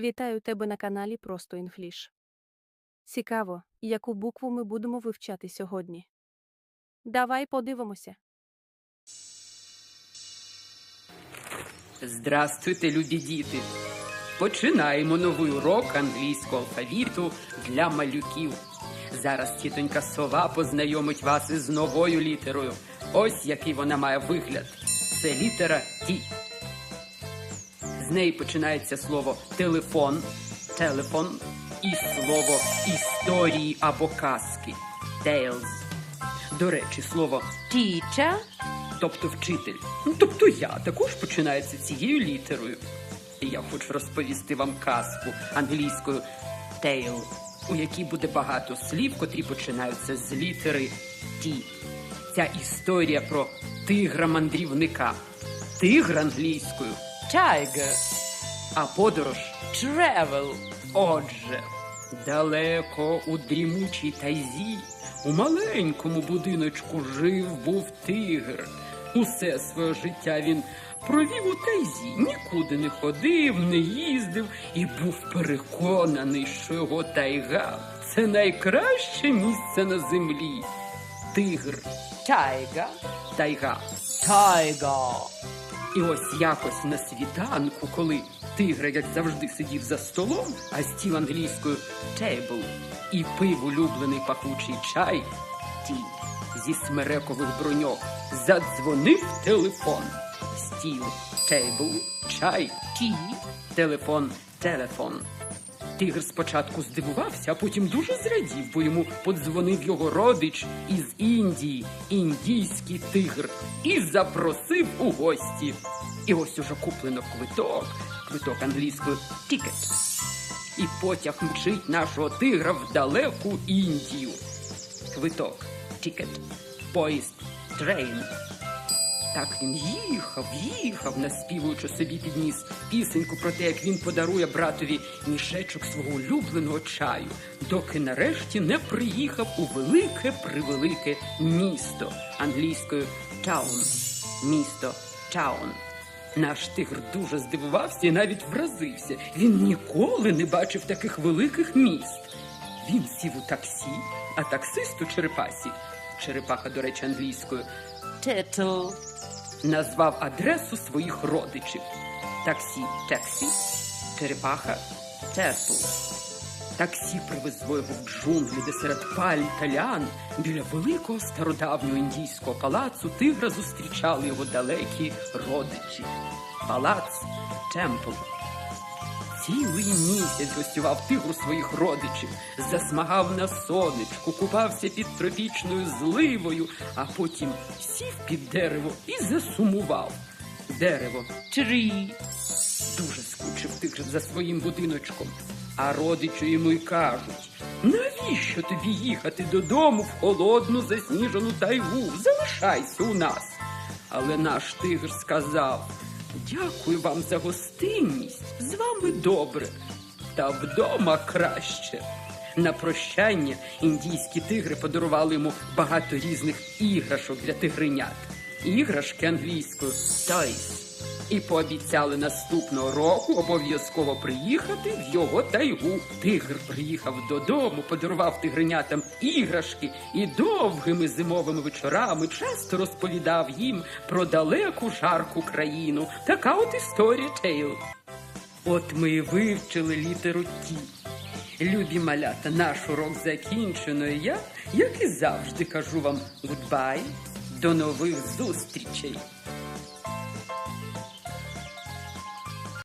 Вітаю тебе на каналі Просто Інфліш. Цікаво, яку букву ми будемо вивчати сьогодні. Давай подивимося. Здрастуйте, любі діти! Починаємо новий урок англійського алфавіту для малюків. Зараз тітонька сова познайомить вас із новою літерою. Ось який вона має вигляд. Це літера Ті. З неї починається слово телефон, телефон і слово історії або казки tales. До речі, слово teacher тобто вчитель. Ну, тобто я також починається цією літерою. І я хочу розповісти вам казку англійською tale, у якій буде багато слів, котрі починаються з літери T. Ця історія про тигра-мандрівника. Тигр англійською tiger, а подорож travel. Отже, далеко у дрімучій тайзі, у маленькому будиночку жив був тигр. Усе своє життя він провів у тайзі, нікуди не ходив, не їздив і був переконаний, що його тайга це найкраще місце на землі. Тигр, тайга, тайга, тайга. І ось якось на світанку, коли тигра, як завжди, сидів за столом, а стіл англійською table, і пив улюблений пахучий чай, ті зі смерекових броньок задзвонив телефон. Стіл table, чай, ті, телефон, телефон. Тигр спочатку здивувався, а потім дуже зрадів, бо йому подзвонив його родич із Індії, індійський тигр, і запросив у гості. І ось уже куплено квиток, квиток англійською тікет. І потяг мчить нашого тигра в далеку Індію. Квиток, тікет, поїзд, трейн. Так він їхав, їхав, наспівуючи собі підніс пісеньку про те, як він подарує братові мішечок свого улюбленого чаю, доки нарешті не приїхав у велике превелике місто англійською таун. Місто таун. Наш тигр дуже здивувався і навіть вразився. Він ніколи не бачив таких великих міст. Він сів у таксі, а таксисту черепасі, черепаха, до речі, англійською, тетл, назвав адресу своїх родичів. Таксі Тексі, черепаха Терпл. Таксі привезло його в джунглі, де серед паль та лян біля великого стародавнього індійського палацу тигра зустрічали його далекі родичі. Палац Темпл. Цілий місяць гостював тигр своїх родичів, засмагав на сонечку, купався під тропічною зливою, а потім сів під дерево і засумував. Дерево трі. Дуже скучив тигр за своїм будиночком. А родичі йому й кажуть: навіщо тобі їхати додому в холодну засніжену тайгу? Залишайся у нас. Але наш тигр сказав: Дякую вам за гостинність. З вами добре, та вдома краще. На прощання індійські тигри подарували йому багато різних іграшок для тигренят. Іграшки англійською toys. І пообіцяли наступного року обов'язково приїхати в його тайгу. Тигр приїхав додому, подарував тигренятам іграшки і довгими зимовими вечорами часто розповідав їм про далеку жарку країну. Така от історія Тейл. От ми і вивчили літеру Ті. Любі малята, наш урок закінчено. І я, як і завжди, кажу вам гудбай, до нових зустрічей.